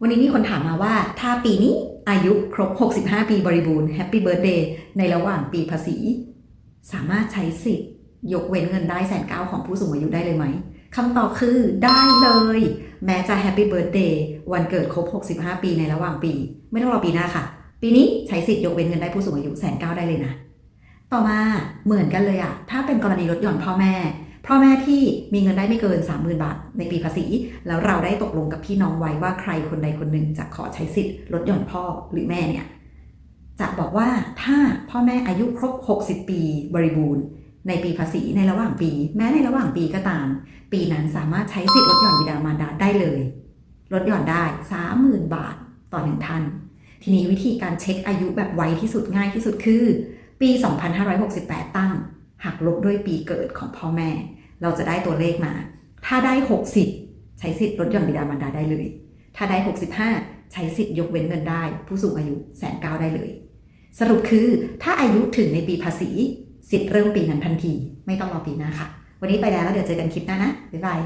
วันนี้มีคนถามมาว่าถ้าปีนี้อายุครบ 65 ปีบริบูรณ์แฮปปี้เบิร์ a เดย์ในระหว่างปีภาษี สามารถใช้สิทธิ์ ยกเว้นเงินได้แสนเก้าของผู้สูงอายุได้เลยไหมคำตอบคือได้เลย แม้จะแฮปปี้เบิร์ a เดย์วันเกิดครบ 65 ปีในระหว่างปี ไม่ต้องรอปีหน้าค่ะ ปีนี้ใช้สิทธิ์ยกเว้นเงินได้ผู้สูงอายุแสนเก้าได้เลยนะ ต่อมาเหมือนกันเลยอะถ้าเป็นกรณีลดหย่อนพ่อแม่ พ่อแม่ที่มีเงินได้ไม่เกิน 30,000 บาท ในปีภาษี แล้วเราได้ตกลงกับพี่น้องไว้ว่าใครคนใดคนหนึ่งจะขอใช้สิทธิ์ลดหย่อนพ่อหรือแม่เนี่ยจะบอกว่าถ้าพ่อแม่อายุครบ 60 ปีบริบูรณ์ ในปีภาษีในระหว่างปี แม้ในระหว่างปีก็ตาม ปีนั้นสามารถใช้สิทธิ์ลดหย่อนบิดามารดาได้เลย ลดหย่อนได้ 30,000 บาทต่อหนึ่งท่าน ทีนี้วิธีการเช็คอายุแบบไวที่สุดง่ายที่สุดคือ ปี 2568 ตั้งหักลบด้วยปีเกิดของพ่อแม่ เราจะได้ตัวเลขมา ถ้าได้ 60 ใช้สิทธิ์ลดหย่อนบิดามารดาได้เลย ถ้าได้ 65 ใช้สิทธิ์ยกเว้นเงินได้ ผู้สูงอายุแสนเก้าได้เลย สรุปคือถ้าอายุถึงในปีภาษี สิทธิ์เริ่มปีนั้นทันที ไม่ต้องรอปีหน้าค่ะ วันนี้ไปแล้วแล้วเดี๋ยวเจอกันคลิปหน้านะบ๊ายบาย